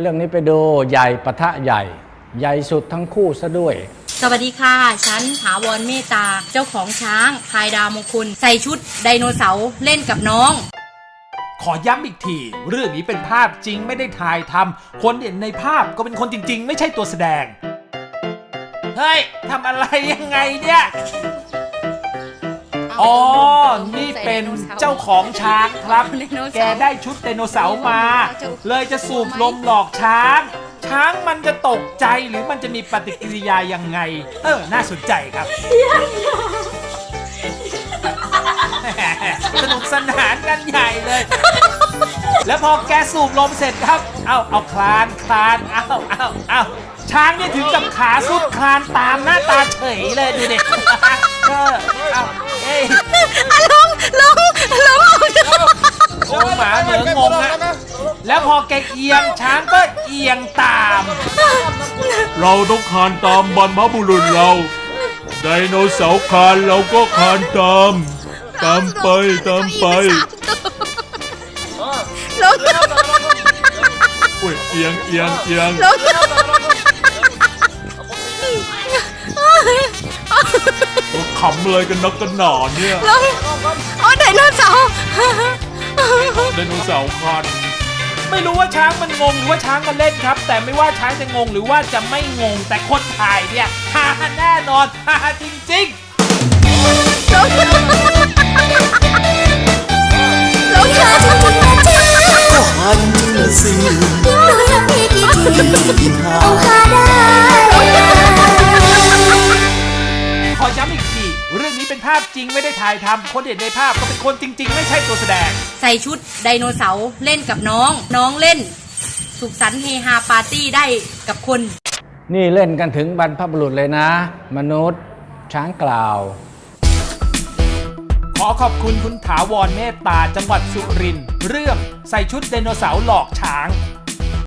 เรื่องนี้ไปดูใหญ่ปะทะใหญ่ ใหญ่สุดทั้งคู่ซะด้วยสวัสดีค่ะ ฉันถาวรเมตตา เจ้าของช้างพายดาวมงคล ใส่ชุดไดโนเสาร์เล่นกับน้อง ขอย้ำอีกที เรื่องนี้เป็นภาพจริงไม่ได้ถ่ายทำ คนเห็นในภาพก็เป็นคนจริง ๆ ไม่ใช่ตัวแสดง เฮ้ยทำอะไรยังไงเนี่ย อ๋อ นี่เป็นเจ้าของช้างครับไดโนเสาร์แกได้ชุดไดโนเสาร์มา เลยจะสูบลมหลอกช้าง ช้างมันจะตกใจหรือมันจะมีปฏิกิริยายังไง เออ น่าสนใจครับ สนุกสนานกันใหญ่เลย แล้วพอแกสูบลมเสร็จครับ เอาเอาคลานคลาน เอาเอาเอาช้างเนี่ยถึงกับขาสุดคลานตามหน้าตาเฉยเลยดูดิ เออเอา เอ้ยลงลงลงโอ้หมาเหมือนงงอะแล้วพอแกเอียงช้างก็เอียงตาม เราต้องคานตามบรรพบุรุษเรา ไดโนเสาร์คานเราก็คานตาม ตามไปตามไปลงอุ้ยเอียงเอียงเอียงขำอะไรกันนักกันหนาเนี่ยลงโอ้ไดโนเสาร์ไดโนเสาร์คานไม่รู้ว่าช้างมันงงหรือว่าช้างมันเล่นครับ แต่ไม่ว่าช้างจะงงหรือว่าจะไม่งงแต่คนถ่ายเนี่ยฮาแน่นอนฮาจริงๆ ภาพจริงไม่ได้ถ่ายทำคนเห็นในภาพก็เป็นคนจริง ๆ ไม่ใช่ตัวแสดง ใส่ชุดไดโนเสาร์เล่นกับน้อง น้องเล่น สุขสันต์เฮฮาปาร์ตี้ได้กับคน นี่เล่นกันถึงบรรพบุรุษเลยนะ มนุษย์ ช้างกล่าว ขอขอบคุณคุณถาวรเมตตาจังหวัดสุรินทร์เรื่องใส่ชุดไดโนเสาร์หลอกช้าง